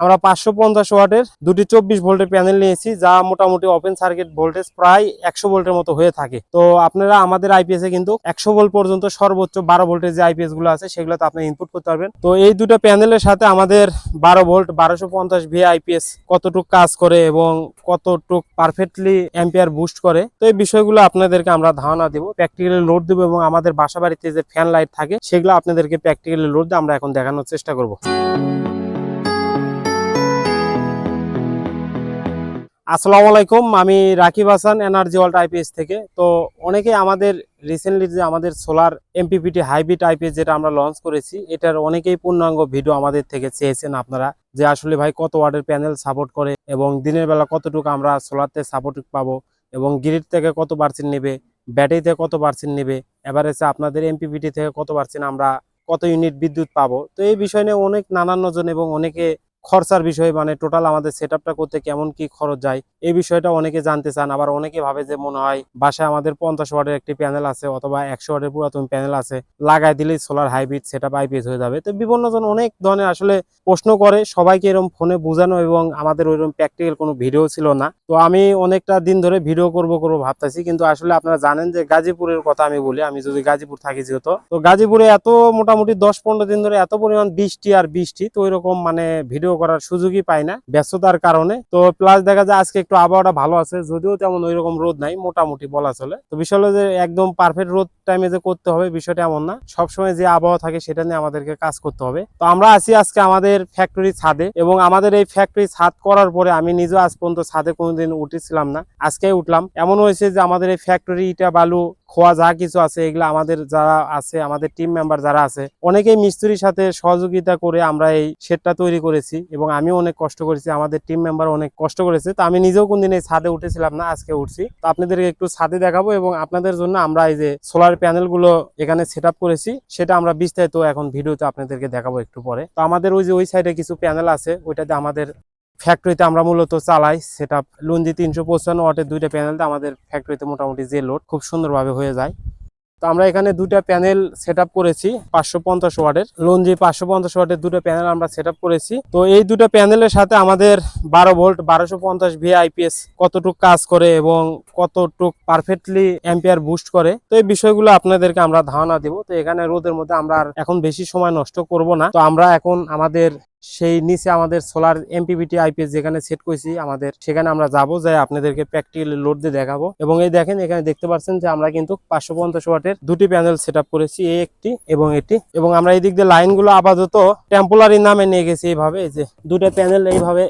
আমরা পাঁচশো পঞ্চাশ ওয়াটের দুটি চব্বিশ ভোল্টের প্যানেল নিয়েছি, যা মোটামুটি ওপেন সার্কিট ভোল্টেজ প্রায় একশো ভোল্টের মতো হয়ে থাকে। তো আপনারা আমাদের আইপিএস এ কিন্তু একশো ভোল্ট পর্যন্ত সর্বোচ্চ বারো ভোল্টের যে আইপিএসগুলো আছে, সেগুলোতে আপনি ইনপুট করতে পারবেন। তো এই দুটো প্যানেলের সাথে আমাদের বারো ভোল্ট, বারোশো পঞ্চাশ ভি আইপিএস কতটুক কাজ করে এবং কতটুক পারফেক্টলি অ্যাম্পিয়ার বুস্ট করে, তো এই বিষয়গুলো আপনাদেরকে আমরা ধারণা দেবো। প্র্যাকটিক্যালি লোড দেবো এবং আমাদের বাসা বাড়িতে যে ফ্যান লাইট থাকে, সেগুলো আপনাদেরকে প্র্যাকটিক্যালি লোড দিয়ে আমরা এখন দেখানোর চেষ্টা করব। আসসালামু আলাইকুম, আমি Rakib Hasan energy world IPS থেকে। তো অনেকে আমাদের রিসেন্টলি যে আমাদের সোলার এমপিপিটি হাইব্রিড আইপিএস যেটা আমরা লঞ্চ করেছি, এটার অনেকেই পূর্ণাঙ্গ ভিডিও আমাদের থেকে চেয়েছেন আপনারা যে আসলে ভাই কত ওয়ার্ডের প্যানেল সাপোর্ট করে এবং দিনের বেলা কতটুকু আমরা সোলারতে সাপোর্ট পাবো এবং গ্রিড থেকে কত পার্সেন্ট নেবে ব্যাটারিতে কত পার্সেন্ট নেবে এভারেজে আপনাদের এমপিপিটি থেকে কত পার্সেন্ট আমরা, কত ইউনিট বিদ্যুৎ পাবো। তো এই বিষয় নিয়ে অনেক নানান জন এবং অনেকে খরচার বিষয় মানে টোটাল আমাদের সেট করতে কেমন কি খরচ যায়, এই বিষয়টা অনেকে জানতে চান। আবার অনেকে ভাবে যে মনে হয় বাসায় আমাদের পঞ্চাশ ওয়াটের একটি প্যানেল আছে অথবা একশো ওয়াটের পুরাতন প্যানেল আছে, লাগাই দিলেই solar hybrid set up IPS হয়ে যাবে। তো বিভিন্ন জন অনেক ধরনের আসলে প্রশ্ন করে, সবাইকে এরকম ফোনে বোঝানো এবং আমাদের ওইরকম প্র্যাকটিক্যাল কোনো ভিডিও ছিল না। তো আমি অনেকটা দিন ধরে ভিডিও করব করব ভাবতেছি, কিন্তু আসলে আপনারা জানেন যে গাজীপুরের কথা আমি বলি, আমি যদি গাজীপুর থাকি যেহেতু। তো গাজীপুরে এত মোটামুটি দশ পনেরো দিন ধরে এত পরিমাণ বৃষ্টি আর বৃষ্টি, তো ওইরকম মানে ভিডিও করার সুযোগই পাই না ব্যস্ততার কারণে। তো প্লাস দেখা যায় আজকে একটু আবহাওয়াটা ভালো আছে, যদিও তেমন ওইরকম রোদ নাই, মোটামুটি বলা চলে। তো বিষয় হলো যে একদম পারফেক্ট রোদ টাইমে যে করতে হবে বিষয়টা এমন না। সবসময় যে আবহাওয়া থাকে সেটা নিয়ে আমাদেরকে কাজ করতে হবে। তো আমরা আছি আজকে আমাদের ফ্যাক্টরি ছাদে এবং আমাদের এই ফ্যাক্টরি ছাদ করার পরে আমি নিজেও আজ পর্যন্ত ছাদে কোনোদিন উঠেছিলাম না। আজকে উঠলাম। এমন হয়েছে যে আমাদের এই ফ্যাক্টরি ইটা বালু খোয়া যা কিছু আছে, এগুলো আমাদের যারা আছে, আমাদের টিম মেম্বার যারা আছে, অনেকেই মিস্ত্রির সাথে সহযোগিতা করে আমরা এই শেডটা তৈরি করেছি এবং আমিও অনেক কষ্ট করেছি, আমাদের টিম মেম্বার অনেক কষ্ট করেছে। তো আমি নিজেও কোনদিন এই ছাদে উঠেছিলাম না, আজকে উঠছি। তো আপনাদেরকে একটু ছাদে দেখাবো এবং আপনাদের জন্য আমরা এই যে সোলার প্যানেলগুলো এখানে সেট করেছি, সেটা আমরা বিস্তারিত এখন ভিডিওতে আপনাদেরকে দেখাবো একটু পরে। তো আমাদের ওই যে ওই সাইডে কিছু প্যানেল আছে, ওইটাতে আমাদের ফ্যাক্টরিতে আমরা মূলত চালাই সেটা লুঞ্জি তিনশো পঁচান্ন ওয়াটের দুইটা প্যানেলতে আমাদের ফ্যাক্টরিতে মোটামুটি যে লোড খুব সুন্দরভাবে হয়ে যায়। তো আমরা এখানে দুটা প্যানেল সেট করেছি পাঁচশো পঞ্চাশ ওয়াটের। লঞ্জি পাঁচশো পঞ্চাশ ওয়াটের দুটো প্যানেল আমরা সেট করেছি। তো এই দুটো প্যানেলের সাথে আমাদের বারো ভোল্ট বারোশো পঞ্চাশ ভি আইপিএস কতটুক কাজ করে এবং কতটুক পারফেক্টলি অ্যাম্পিয়ার বুস্ট করে, তো এই বিষয়গুলো আপনাদেরকে আমরা ধারণা দিব। তো এখানে রোদের মধ্যে আমরা এখন বেশি সময় নষ্ট করব না। তো আমরা এখন আমাদের সেই নিচে আমাদের সোলার এমপিবিটি আইপিএস যেখানে সেট করেছি, আমাদের সেখানে আমরা যাব, যাই আপনাদেরকে প্র্যাকটিক্যালি লোড দিয়ে দেখাবো। এবং এই দেখেন, এখানে দেখতে পাচ্ছেন যে আমরা কিন্তু পাঁচশো পঞ্চাশ ওয়াটের দুটি প্যানেল সেট করেছি এই একটি এবং এটি। এবং আমরা এই দিক দিয়ে লাইনগুলো আপাতত টেম্পোরারি নামে নিয়ে গেছি এইভাবে, এই যে দুটো প্যানেল এইভাবে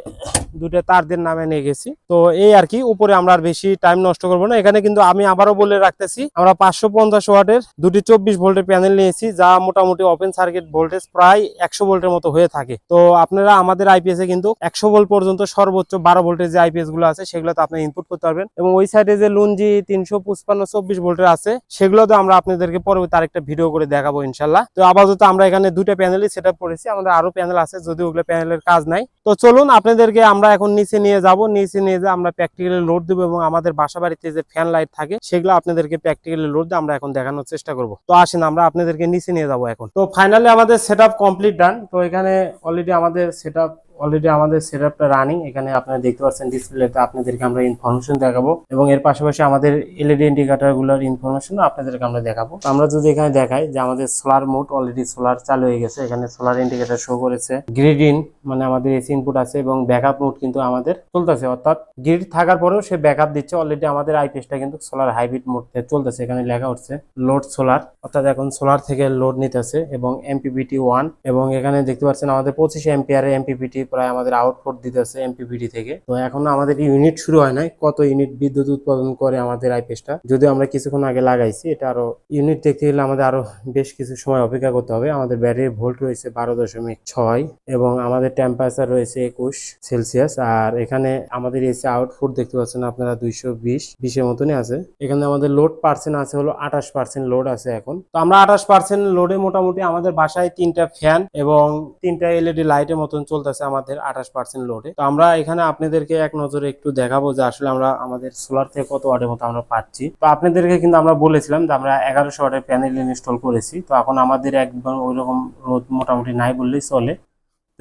দুটো তারদের নামে নিয়ে গেছি। তো এই আর কি, উপরে আমরা আর বেশি টাইম নষ্ট করব না। এখানে কিন্তু আমি আবারও বলে রাখতেছি, আমরা পাঁচশো পঞ্চাশ ওয়াটের দুটি চব্বিশ ভোল্টের প্যানেল নিয়েছি, যা মোটামুটি ওপেন সার্কিট ভোল্টেজ প্রায় একশো ভোল্টের মতো হয়ে থাকে। তো আপনারা আমাদের আইপিএস এ কিন্তু একশো ভোল্ট পর্যন্ত সর্বোচ্চ বারো ভোল্টের যে আইপিএসগুলো আছে, সেগুলোতে আপনি ইনপুট করতে পারবেন। এবং ওই সাইডে যে লুঞ্জি তিনশো পঁচপান্ন, চব্বিশ ভোল্টের আছে, সেগুলোতে আমরা আপনাদেরকে পরবর্তী আরেকটা ভিডিও করে দেখাবো ইনশাল্লাহ। তো আপাতত আমরা এখানে দুটো প্যানেলই সেট আপ করেছি, আমাদের আরও প্যানেল আছে, যদি ওগুলো প্যানেলের কাজ নাই। তো চলুন আপনাদেরকে আমরা এখন নিচে নিয়ে যাব, নিচে নিয়ে যে আমরা প্র্যাকটিক্যালি লোড দেবো এবং আমাদের বাসা বাড়িতে যে ফ্যান লাইট থাকে, সেগুলো আপনাদেরকে প্র্যাকটিক্যালি লোড দিয়ে আমরা এখন দেখানোর চেষ্টা করব। তো আসেন আমরা আপনাদেরকে নিচে নিয়ে যাব এখন। তো ফাইনালি আমাদের সেট আপ কমপ্লিট ডান তো এখানে অলরেডি আমাদের সেট অলরেডি আমাদের সেট আপটা রানিং এখানে আপনারা দেখতে পাচ্ছেন ডিসপ্লেতে আপনাদেরকে আমরা ইনফরমেশন দেখাবো এবং এর পাশাপাশি আমাদের এলইডি ইন্ডিকেটরগুলোর ইনফরমেশন আপনাদেরকে আমরা দেখাবো। আমরা যদি এখানে দেখাই যে আমাদের সোলার মোড অলরেডি সোলার চালু হয়ে গেছে, এখানে সোলার ইন্ডিকেটর শো করেছে। গ্রিড ইন মানে আমাদের এসি ইনপুট আছে এবং ব্যাকআপ মোড কিন্তু আমাদের চলতেছে। অর্থাৎ গ্রিড থাকার পরেও সে ব্যাকআপ দিচ্ছে। অলরেডি আমাদের আইপিএসটা কিন্তু সোলার হাইব্রিড মোডে চলতেছে, এখানে লেখা উঠছে লোড সোলার অর্থাৎ এখন সোলার থেকে লোড নিতেছে এবং এমপিপিটি ওয়ান এবং এখানে দেখতে পাচ্ছেন আমাদের পঁচিশে এমপিআর এমপিপিটি প্রায় আমাদের আউটপুট দিতেছে এমপিপিটি থেকে। তো এখনও আমাদের ইউনিট শুরু হয় নাই, কত ইউনিট বিদ্যুৎ উৎপাদন করে আমাদের আইপিএসটা যদিও আমরা কিছুক্ষণ আগে লাগাইছি, এটা আরও ইউনিট দেখতে গেলে আমাদের আরও বেশ কিছু সময় অপেক্ষা করতে হবে। আমাদের ব্যাটারির ভোল্ট রয়েছে বারো দশমিক ছয় এবং আমাদের টেম্পারেচার রয়েছে একুশ সেলসিয়াস আর এখানে আমাদের এসে আউটপুট দেখতে পাচ্ছেন আপনারা দুইশো বিশ, বিশের মতনই আছে। এখানে আমাদের লোড পার্সেন্ট আছে হলো আঠাশ পার্সেন্ট লোড আছে এখন। তো আমরা আঠাশ পার্সেন্ট লোডে মোটামুটি আমাদের বাসায় তিনটা ফ্যান এবং তিনটা এলইডি লাইটের মতন চলতেছে আঠাশ পার্সেন্ট লোডে তো আমরা এখানে আপনাদেরকে এক নজরে একটু দেখাবো যে আসলে আমরা আমাদের সোলার থেকে কত ওয়াটের মতো আমরা পাচ্ছি। তো আপনাদেরকে কিন্তু আমরা বলেছিলাম যে আমরা এগারোশো ওয়াটের প্যানেল ইনস্টল করেছি। তো এখন আমাদের একদম ওইরকম রোদ মোটামুটি নাই বললেই চলে।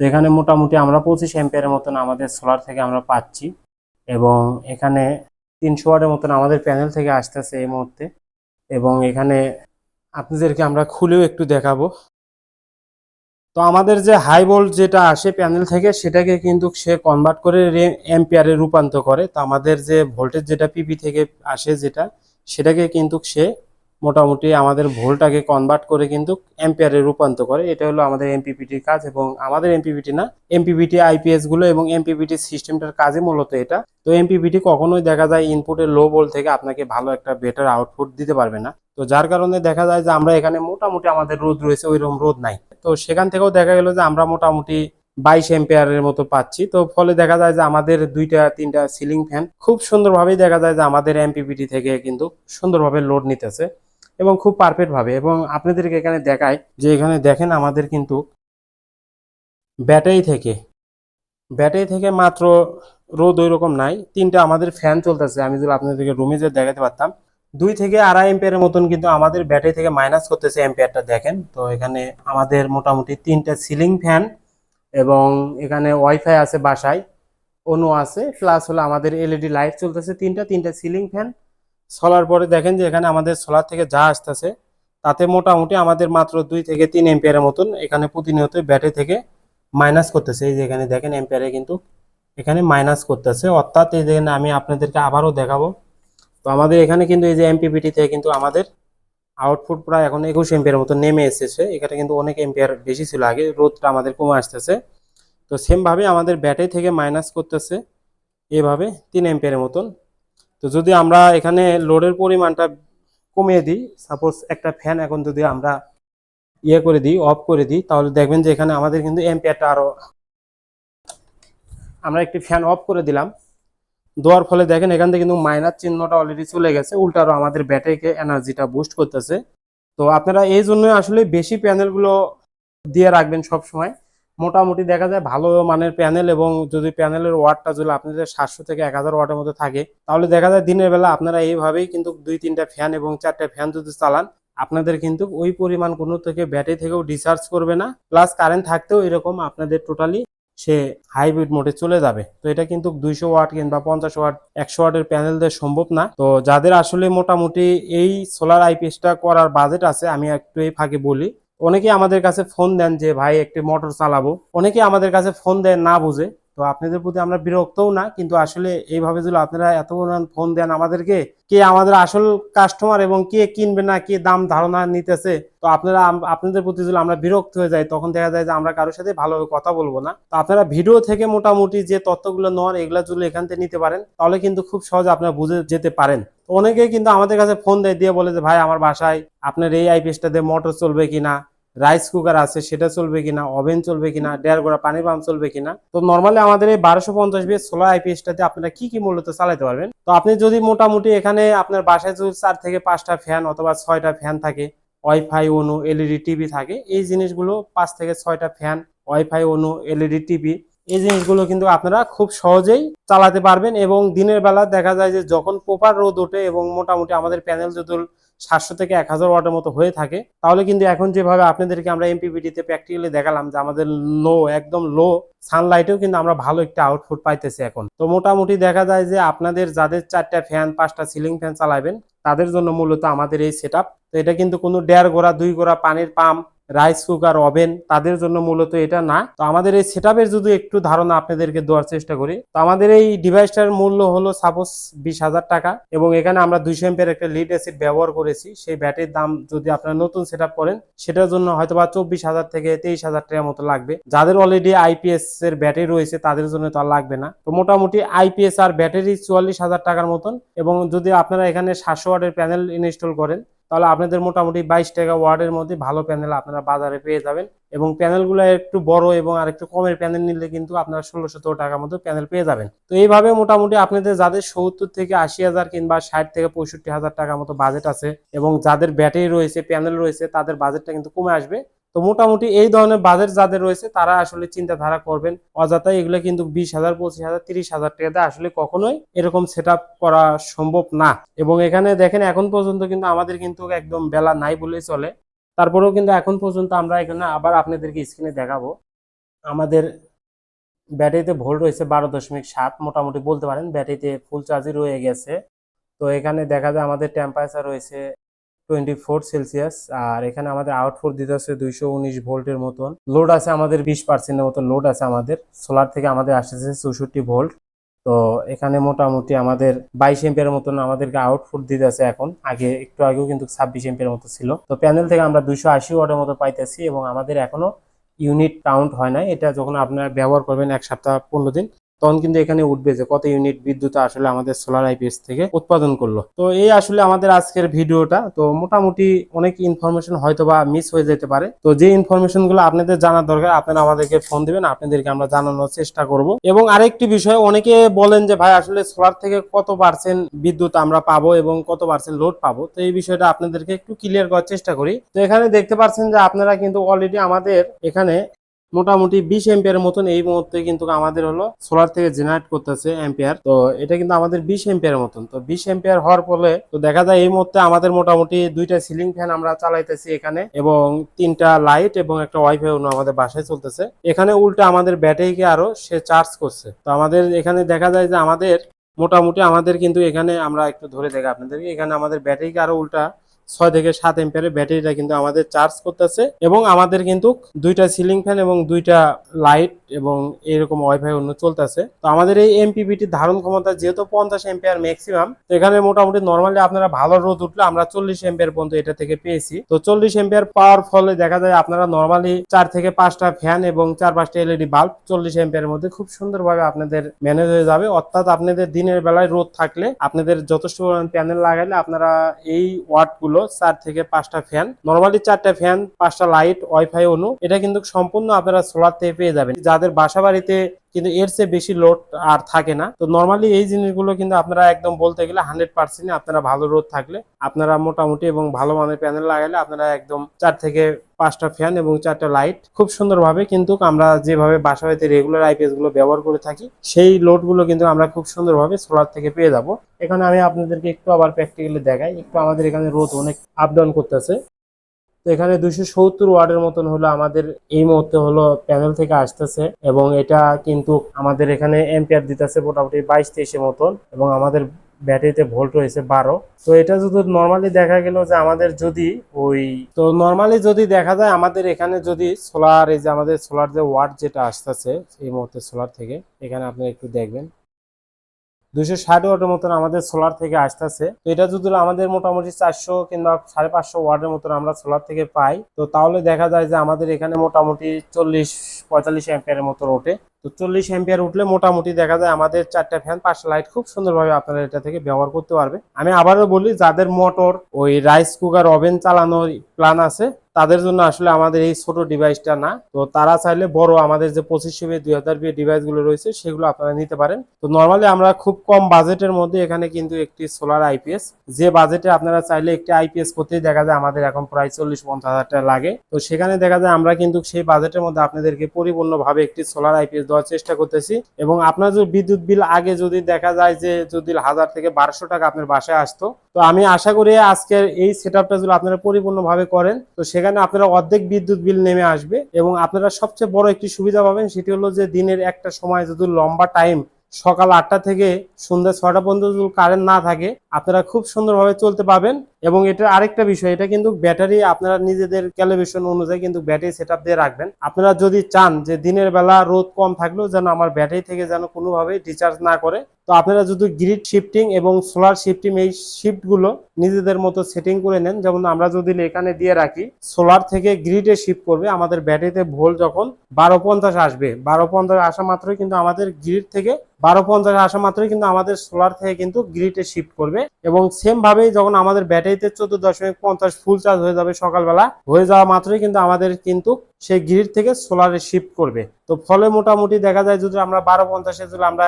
তো এখানে মোটামুটি আমরা পঁচিশ অ্যাম্পিয়ারের মতন আমাদের সোলার থেকে আমরা পাচ্ছি। এবং এখানে তিনশো ওয়াটের মতন আমাদের প্যানেল থেকে আসতেছে এই মুহূর্তে। এবং এখানে আপনাদেরকে আমরা খুলেও একটু দেখাবো। তো আমাদের যে হাই ভোল্ট যেটা আসে প্যানেল থেকে, সেটাকে কিন্তু সে কনভার্ট করে এম্পিয়ারে রূপান্তর করে। তো আমাদের যে ভোল্টেজ যেটা পিপি থেকে আসে যেটা, সেটাকে কিন্তু সে মোটামুটি আমাদের ভোল্টটাকে কনভার্ট করে কিন্তু এম্পিয়ারে রূপান্তর করে। এটা হলো আমাদের এমপিপিটির কাজ এবং আমাদের এমপিপিটি না এমপিপিটি আইপিএসগুলো এবং এমপিপিটি সিস্টেমটার কাজে মূলত এটা। তো এমপিপিটি কখনোই দেখা যায় ইনপুটের লো ভোল্ট থেকে আপনাকে ভালো একটা বেটার আউটপুট দিতে পারবে না। তো যার কারণে দেখা যায় যে আমরা এখানে মোটামুটি আমাদের রোদ রয়েছে, ওইরকম রোদ নাই। তো সেখান থেকেও দেখা গেল যে আমরা মোটামুটি বাইশ এম্পিয়ারের মতো পাচ্ছি। তো ফলে দেখা যায় যে আমাদের দুইটা, তিনটা সিলিং ফ্যান খুব সুন্দরভাবেই দেখা যায় যে আমাদের এমপিপিটি থেকে কিন্তু সুন্দরভাবে লোড নিতেছে এবং খুব পারফেক্ট ভাবে। এবং আপনাদেরকে এখানে দেখায় যে এখানে দেখেন আমাদের কিন্তু ব্যাটারি থেকে ব্যাটারি থেকে মাত্র রোদ ওই রকম নাই। তিনটা আমাদের ফ্যান চলতেছে। আমি যদি আপনাদেরকে রুমে যে দেখাতে পারতাম দুই থেকে আড়াই এম্পিয়ারের মতন কিন্তু আমাদের ব্যাটারি থেকে মাইনাস করতেছে এম্পিয়ারটা দেখেন। তো এখানে আমাদের মোটামুটি তিনটা সিলিং ফ্যান এবং এখানে ওয়াইফাই আছে বাসায় অনু আছে প্লাস হলো আমাদের এলইডি লাইট চলতেছে তিনটা তিনটা সিলিং ফ্যান সোলার পরে দেখেন যে এখানে আমাদের সোলার থেকে যা আসতেছে, তাতে মোটামুটি আমাদের মাত্র দুই থেকে তিন এম্পিয়ারের মতন এখানে প্রতিনিয়ত ব্যাটারি থেকে মাইনাস করতেছে। এই যে এখানে দেখেন এম্পিয়ারে কিন্তু এখানে মাইনাস করতেছে। অর্থাৎ এই দেখেন আমি আপনাদেরকে আবারও দেখাবো তো আমাদের এখানে কিন্তু এই যে এমপিপিটি কিন্তু আমাদের আউটপুট প্রায় এখন একুশ এম্পিয়ার মতো নেমে এসেছে। এখানে কিন্তু অনেক এম্পিয়ার বেশি ছিল আগে, রোদটা আমাদের কমে আসতেছে। তো সেমভাবে আমাদের ব্যাটারি থেকে মাইনাস করতেছে, এভাবে তিন এম্পিয়ারের মতন। তো যদি আমরা এখানে লোডের পরিমাণটা কমিয়ে দিই সাপোজ একটা ফ্যান এখন যদি আমরা ইয়ে করে দিই অফ করে দিই, তাহলে দেখবেন যে এখানে আমাদের কিন্তু এম্পিয়ারটা আরও আমরা একটি ফ্যান অফ করে দিলাম। দেওয়ার ফলে দেখেন এখান থেকে কিন্তু মাইনার চিহ্নটা অলরেডি চলে গেছে উল্টারও আমাদের ব্যাটারিকে এনার্জিটা বুস্ট করতেছে। তো আপনারা এই জন্যই আসলে বেশি প্যানেলগুলো দিয়ে রাখবেন সব সময় মোটামুটি দেখা যায় ভালো মানের প্যানেল এবং যদি প্যানেলের ওয়াটটা যদি আপনাদের সাতশো থেকে এক হাজার ওয়াটের মধ্যে থাকে, তাহলে দেখা যায় দিনের বেলা আপনারা এইভাবেই কিন্তু দুই তিনটা ফ্যান এবং চারটা ফ্যান যদি চালান, আপনাদের কিন্তু ওই পরিমাণ কোনো থেকে ব্যাটারি থেকেও ডিসচার্জ করবে না। প্লাস কারেন্ট থাকতেও এরকম আপনাদের টোটালি সে হাইব্রিড মোডে চলে যাবে। তো এটা কিন্তু দুইশো ওয়াট কিংবা পঞ্চাশ ওয়াট, একশো ওয়াটের প্যানেল দেওয়া সম্ভব না। তো যাদের আসলে মোটামুটি এই সোলার আইপিএসটা করার বাজেট আছে, আমি একটু এই ফাঁকে বলি। অনেকে আমাদের কাছে ফোন দেন যে, ভাই, একটি মোটর চালাবো। অনেকে আমাদের কাছে ফোন দেন না বুঝে। তো আপনাদের প্রতি আমরা বিরক্তও না, কিন্তু আসলে এইভাবে যদি আপনারা এত ফোন দেন আমাদেরকে, কে আমাদের আসল কাস্টমার এবং কে কিনবে না, কে দাম ধারণা নিতেছে, তো আপনারা আপনাদের প্রতি যদি আমরা বিরক্ত হয়ে যাই, তখন দেখা যায় যে আমরা কারোর সাথে ভালোভাবে কথা বলব না। তো আপনারা ভিডিও থেকে মোটামুটি যে তথ্যগুলো নেওয়ার এগুলো যদি এখান থেকে নিতে পারেন, তাহলে কিন্তু খুব সহজে আপনারা বুঝে যেতে পারেন। অনেকেই কিন্তু আমাদের কাছে ফোন দেয়, দিয়ে বলে যে, ভাই, আমার বাসায় আপনার এই আইপিএসটা দিয়ে মোটর চলবে কিনা? রাইস কুকার আছে, সেটা চলবে কিনা ওভেন চলবে কিনা দেড় গোড়া পানির পাম্প চলবে কিনা। তো নর্মালি আমাদের এই বারোশো পঞ্চাশ বিএস সোলার আইপিএসটাতে আপনারা কি কি মূল্যতে চালাতে পারবেন? তো আপনি যদি মোটামুটি এখানে আপনার বাসায় যদি চার থেকে পাঁচটা ফ্যান অথবা ছয়টা ফ্যান থাকে ওয়াইফাই অনু এলইডি টিভি থাকে, এই জিনিসগুলো পাঁচ থেকে ছয়টা ফ্যান ওয়াইফাই অনু এলইডি টিভি এই জিনিসগুলো কিন্তু আপনারা খুব সহজেই চালাতে পারবেন এবং দিনের বেলা দেখা যায় যে যখন প্রপার রোদ ওঠে এবং মোটামুটি আমাদের প্যানেল যদি সাতশো থেকে এক হাজার ওয়াটের মতো হয়ে থাকে। তাহলে কিন্তু এখন যেভাবে আপনাদেরকে আমরা এমপিপিটিতে প্র্যাকটিক্যালি দেখালাম যে আমাদের লো একদম লো সানলাইটেও কিন্তু আমরা ভালো একটা আউটপুট পাইতেছি এখন। তো মোটামুটি দেখা যায় যে আপনাদের যাদের চারটা ফ্যান পাঁচটা সিলিং ফ্যান চালাবেন তাদের জন্য মূলত আমাদের এই সেট তো এটা কিন্তু কোনো দেড় গোড়া, দুই গোড়া পানির পাম্প রাইস কুকার ওভেন তাদের জন্য মূলত এটা না। তো আমাদের এই সেটআপের যদি একটু ধারণা আপনাদেরকে দেওয়ার চেষ্টা করি, তো আমাদের এই ডিভাইসটার মূল্য হলো সাপোজ বিশ হাজার টাকা এবং এখানে আমরা দুইশো এম্পের একটা লিড অ্যাসিড ব্যবহার করেছি। সেই ব্যাটের দাম যদি আপনারা নতুন সেট করেন, সেটার জন্য হয়তো বা চব্বিশ হাজার থেকে তেইশ হাজার টাকার মতো লাগবে। যাদের অলরেডি আইপিএস এর ব্যাটারি রয়েছে, তাদের জন্য তো আর লাগবে না। তো মোটামুটি আইপিএস আর ব্যাটারি চুয়াল্লিশ হাজার টাকার মতন এবং যদি আপনারা এখানে সাতশো ওয়াটের প্যানেল ইনস্টল করেন তাহলে আপনাদের মোটামুটি বাইশ টাকা ওয়ার্ডের মধ্যে ভালো প্যানেল আপনারা বাজারে পেয়ে যাবেন। এবং প্যানেলগুলো একটু বড় এবং আর একটু কমের প্যানেল নিলে কিন্তু আপনারা ষোলো সতেরো টাকার মতো প্যানেল পেয়ে যাবেন। তো এইভাবে মোটামুটি আপনাদের যাদের সত্তর থেকে আশি হাজার কিংবা ষাট থেকে পঁয়ষট্টি হাজার টাকার মতো বাজেট আছে এবং যাদের ব্যাটারি রয়েছে প্যানেল রয়েছে, তাদের বাজেটটা কিন্তু কমে আসবে। তো মোটামুটি এই ধরনের বাজেট যাদের রয়েছে, তারা আসলে চিন্তাধারা করবেন। অযথাই এগুলো কিন্তু বিশ হাজার, পঁচিশ হাজার, তিরিশ হাজার টাকাতে আসলে কখনোই এরকম সেট করা সম্ভব না। এবং এখানে দেখেন, এখন পর্যন্ত কিন্তু আমাদের কিন্তু একদম বেলা নাই বলেই চলে। তারপরেও কিন্তু এখন পর্যন্ত আমরা এখানে আবার আপনাদেরকে স্ক্রিনে দেখাবো। আমাদের ব্যাটারিতে ভোল্ট রয়েছে বারো দশমিক সাত, মোটামুটি বলতে পারেন ব্যাটারিতে ফুল চার্জই রয়ে গেছে। তো এখানে দেখা যায় আমাদের টেম্পারেচার রয়েছে টোয়েন্টি ফোর সেলসিয়াস, আর এখানে আমাদের আউটপুট দিতে হচ্ছে দুইশো উনিশ ভোল্টের মতন। লোড আছে আমাদের বিশ পার্সেন্টের মতো লোড আছে আমাদের। সোলার থেকে আমাদের আসতেছে চৌষট্টি ভোল্ট। তো এখানে মোটামুটি আমাদের বাইশ এম্পিয়ার মতন আমাদেরকে আউটপুট দিতেছে এখন। আগে, একটু আগেও কিন্তু ছাব্বিশ এম্পিয়ার মতো ছিল। তো প্যানেল থেকে আমরা দুইশো আশি ওয়াটের মতো পাইতেছি এবং আমাদের এখনও ইউনিট কাউন্ট হয় না এটা যখন আপনারা ব্যবহার করবেন এক সপ্তাহ পনেরো দিন তখন কিন্তু এখানে উঠবে যে কত ইউনিট বিদ্যুৎ আসলে আমাদের সোলার আইপিএস থেকে উৎপাদন করল। তো এই আসলে আমাদের আজকের ভিডিওটা। তো মোটামুটি অনেক ইনফরমেশন হয়তো বা মিস হয়ে যেতে পারে। তো যে ইনফরমেশনগুলো আপনাদের জানার দরকার, আপনারা আমাদেরকে ফোন দিবেন, আপনাদেরকে আমরা জানানোর চেষ্টা করব। এবং আরেকটি বিষয়, অনেকে বলেন যে, ভাই, আসলে সোলার থেকে কত পার্সেন্ট বিদ্যুৎ আমরা পাবো এবং কত পার্সেন্ট লোড পাবো? তো এই বিষয়টা আপনাদেরকে একটু ক্লিয়ার করার চেষ্টা করি। তো এখানে দেখতে পাচ্ছেন যে, আপনারা কিন্তু অলরেডি আমাদের এখানে মোটামুটি বিশ এম্পিয়ার মতন এই মুহূর্তে কিন্তু আমাদের হলো সোলার থেকে জেনারেট করতেছে এম্পিয়ার তো এটা কিন্তু আমাদের বিশ এম্পিয়ার মতন। তো বিশ এম্পিয়ার হওয়ার ফলে তো দেখা যায় এই মুহূর্তে আমাদের মোটামুটি দুইটা সিলিং ফ্যান আমরা চালাইতেছি এখানে এবং তিনটা লাইট এবং একটা ওয়াইফাই অন্য আমাদের বাসায় চলতেছে। এখানে উল্টা আমাদের ব্যাটারিকে আরও সে চার্জ করছে। তো আমাদের এখানে দেখা যায় যে আমাদের মোটামুটি আমাদের কিন্তু এখানে আমরা একটু ধরে দেখি আপনাদেরকে, এখানে আমাদের ব্যাটারিকে আরও উল্টা ছয় থেকে সাত এম্পিয়ারের ব্যাটারিটা কিন্তু আমাদের চার্জ করতেছে এবং আমাদের কিন্তু দুইটা সিলিং ফ্যান এবং দুইটা লাইট এবং এরকম ওয়াইফাই অন্য চলতেছে। তো আমাদের এই এমপিপিটির ধারণ ক্ষমতা যেহেতু পঞ্চাশ এম্পিয়ার ম্যাক্সিমাম তো এখানে মোটামুটি নর্মালি আপনারা ভালো রোদ উঠলে আমরা চল্লিশ এম্পিয়ার পর্যন্ত এটা থেকে পেয়েছি। তো চল্লিশ এম্পিয়ার পাওয়ার ফলে দেখা যায় আপনারা নর্মালি চার থেকে পাঁচটা ফ্যান এবং চার পাঁচটা এলইডি বাল্ব চল্লিশ এম্পিয়ার মধ্যে খুব সুন্দরভাবে আপনাদের ম্যানেজ হয়ে যাবে। অর্থাৎ আপনাদের দিনের বেলায় রোদ থাকলে আপনাদের যথেষ্ট প্যানেল লাগাইলে আপনারা এই ওয়াট গুলো চার থেকে পাঁচটা ফ্যান নর্মালি চারটা ফ্যান পাঁচটা লাইট ওয়াইফাই অনু। এটা কিন্তু সম্পূর্ণ আপনারা সোলার থেকে পেয়ে যাবেন। যাদের বাসা বাড়িতে কিন্তু এর চেয়ে বেশি লোড আর থাকে না। তো নর্মালি এই জিনিসগুলো কিন্তু আপনারা একদম বলতে গেলে হান্ড্রেড পার্সেন্ট আপনারা ভালো রোদ থাকলে আপনারা মোটামুটি এবং ভালো মানের প্যানেল লাগালে আপনারা একদম চার থেকে পাঁচটা ফ্যান এবং চারটা লাইট খুব সুন্দরভাবে কিন্তু আমরা যেভাবে বাসা বাড়িতে রেগুলার আইপিএসগুলো ব্যবহার করে থাকি, সেই লোডগুলো কিন্তু আমরা খুব সুন্দরভাবে সোলার থেকে পেয়ে যাব। এখানে আমি আপনাদেরকে একটু আবার প্র্যাকটিক্যালি দেখাই। একটু আমাদের এখানে রোদ অনেক আপ ডাউন করতেছে। তো এখানে দুইশো সত্তর ওয়ার্ডের মতন হলো আমাদের এই মুহূর্তে হলো প্যানেল থেকে আসতেছে এবং এটা কিন্তু আমাদের এখানে এম্পিয়ার দিতেছে মোটামুটি বাইশ তেইশের মতন এবং আমাদের ব্যাটারিতে ভোল্ট রয়েছে বারো। তো এটা যদি নর্মালি দেখা গেল যে আমাদের যদি ওই তো নর্মালি যদি দেখা যায় আমাদের এখানে যদি সোলার এই যে আমাদের সোলার যে ওয়াট যেটা আসতেছে এই মুহূর্তে সোলার থেকে, এখানে আপনি একটু দেখবেন। দুইশো ষাট ওয়াটের মতন আমাদের সোলার থেকে আসতেছে। তো এটা যদি আমাদের মোটামুটি চারশো কিংবা সাড়ে পাঁচশো ওয়াটের মতন আমরা সোলার থেকে পাই, তো তাহলে দেখা যায় যে আমাদের এখানে মোটামুটি চল্লিশ পঁয়তাল্লিশ অ্যাম্পিয়ারের মতন ওঠে। তো চল্লিশ অ্যাম্পিয়ার উঠলে মোটামুটি দেখা যায় আমাদের চারটা ফ্যান পাঁচটা লাইট খুব সুন্দরভাবে আপনারা এটা থেকে ব্যবহার করতে পারবে। আমি আবারও বলি, যাদের মোটর ওই রাইস কুকার ওভেন চালানোর প্ল্যান আছে, তাদের জন্য আসলে আমাদের এই ছোট ডিভাইসটা না। তো তারা চাইলে বড় আমাদের যে পঁচিশশো বি দুই হাজার বি ডিভাইসগুলো রয়েছে, সেগুলো আপনারা নিতে পারেন। তো নর্মালি আমরা খুব কম বাজেটের মধ্যে এখানে কিন্তু একটি সোলার আইপিএস যে বাজেটে আপনারা চাইলে একটি আইপিএস করতেই দেখা যায় আমাদের এখন প্রায় চল্লিশ পঞ্চাশ হাজার টাকা লাগে। তো সেখানে দেখা যায় আমরা কিন্তু সেই বাজেটের মধ্যে আপনাদেরকে পরিপূর্ণভাবে একটি সোলার আইপিএস দেওয়ার চেষ্টা করতেছি। এবং আপনার যদি বিদ্যুৎ বিল আগে যদি দেখা যায় যে যদি হাজার থেকে বারোশো টাকা আপনার বাসায় আসতো, তো আমি আশা করি আজকের এই সেট আপটা যদি আপনারা পরিপূর্ণভাবে করেন, তো সেখানে আপনারা অর্ধেক বিদ্যুৎ বিল নেমে আসবে। এবং আপনারা সবচেয়ে বড় একটি সুবিধা পাবেন, সেটি হলো যে দিনের একটা সময় যদি লম্বা টাইম সকাল আটটা থেকে সন্ধ্যা ছটা পর্যন্ত যদি কারেন্ট না থাকে, আপনারা খুব সুন্দরভাবে চলতে পাবেন এবং এটা আরেকটা বিষয়, এটা কিন্তু ব্যাটারি আপনারা নিজেদের ক্যালিভেশন অনুযায়ী কিন্তু ব্যাটারি সেট দিয়ে রাখবেন। আপনারা যদি চান যে দিনের বেলা রোদ কম থাকলেও যেন আমার ব্যাটারি থেকে যেন কোনোভাবে ডিচার্জ না করে তো আপনারা যদি গ্রিড শিফটিং এবং সোলার শিফটিং এই শিফটগুলো নিজেদের মতো সেটিং করে নেন, যেমন আমরা যদি এখানে দিয়ে রাখি সোলার থেকে গ্রিডে শিফট করবে, আমাদের ব্যাটারিতে ভোল্ট যখন বারো পঞ্চাশ আসবে, বারো পঞ্চাশ আসা মাত্রই কিন্তু আমাদের গ্রিড থেকে বারো পঞ্চাশ আসা মাত্রই কিন্তু আমাদের সোলার থেকে কিন্তু গ্রিডে শিফট করবে এবং সেম ভাবেই যখন আমাদের ব্যাটারিতে চোদ্দ দশমিক পঞ্চাশ ফুল চার্জ হয়ে যাবে সকালবেলা, হয়ে যাওয়া মাত্রই কিন্তু আমাদের কিন্তু সেই গ্রিড থেকে সোলারে শিফট করবে। তো ফলে মোটামুটি দেখা যায় যদি আমরা বারো পঞ্চাশে যদি আমরা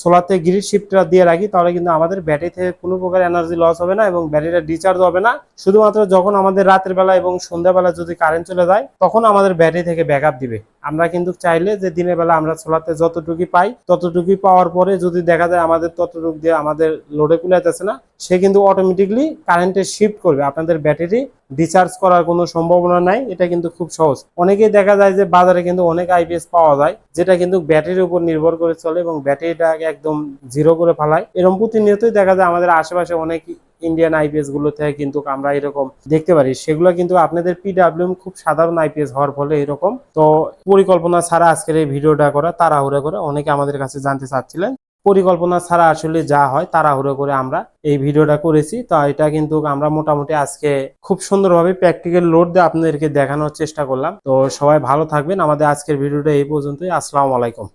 সোলারতে গ্রিড শিফটটা দিয়ে রাখি, তাহলে কিন্তু আমাদের ব্যাটারি থেকে কোনো প্রকার এনার্জি লস হবে না এবং ব্যাটারিটা ডিচার্জ হবে না। শুধুমাত্র যখন আমাদের রাতের বেলা এবং সন্ধ্যাবেলা যদি কারেন্ট চলে যায়, তখন আমাদের ব্যাটারি থেকে ব্যাকআপ দিবে। আমরা কিন্তু চাইলে যে দিনের বেলা আমরা সোলারতে যতটুকু পাই ততটুকু পাওয়ার পরে যদি দেখা যায় আমাদের ততটুকু দিয়ে আমাদের লোডে কুলাইতেছে না, সে কিন্তু অটোমেটিকলি কারেন্টে শিফট করবে। আপনাদের ব্যাটারি রিচার্জ করার কোনো সম্ভাবনা নাই, এটা কিন্তু খুব সহজ। অনেকেই দেখা যায় যে বাজারে কিন্তু অনেক আইপিএস পাওয়া যায়, যেটা কিন্তু ব্যাটারির উপর নির্ভর করে চলে এবং ব্যাটারিটাকে একদম জিরো করে ফেলায়। এরকম প্রতিনিয়তই দেখা যায় আমাদের আশেপাশে অনেক ইন্ডিয়ান আইপিএসগুলো থেকে কিন্তু আমরা এরকম দেখতে পারি। সেগুলো কিন্তু আপনাদের পিডাব্লিউএম খুব সাধারণ আইপিএস হওয়ার ফলে এরকম। তো পরিকল্পনা ছাড়া আজকের এই ভিডিওটা করা, তাড়াহুড়া করে অনেকে আমাদের কাছে জানতে চাচ্ছিলেন। পরিকল্পনা ছাড়া আসলে যা হয়, তাড়াহুড়ো করে আমরা এই ভিডিওটা করেছি। তো এটা কিন্তু আমরা মোটামুটি আজকে খুব সুন্দরভাবে প্র্যাকটিক্যাল লোড দিয়ে আপনাদেরকে দেখানোর চেষ্টা করলাম। তো সবাই ভালো থাকবেন। আমাদের আজকের ভিডিওটা এই পর্যন্তই। আসসালামু আলাইকুম।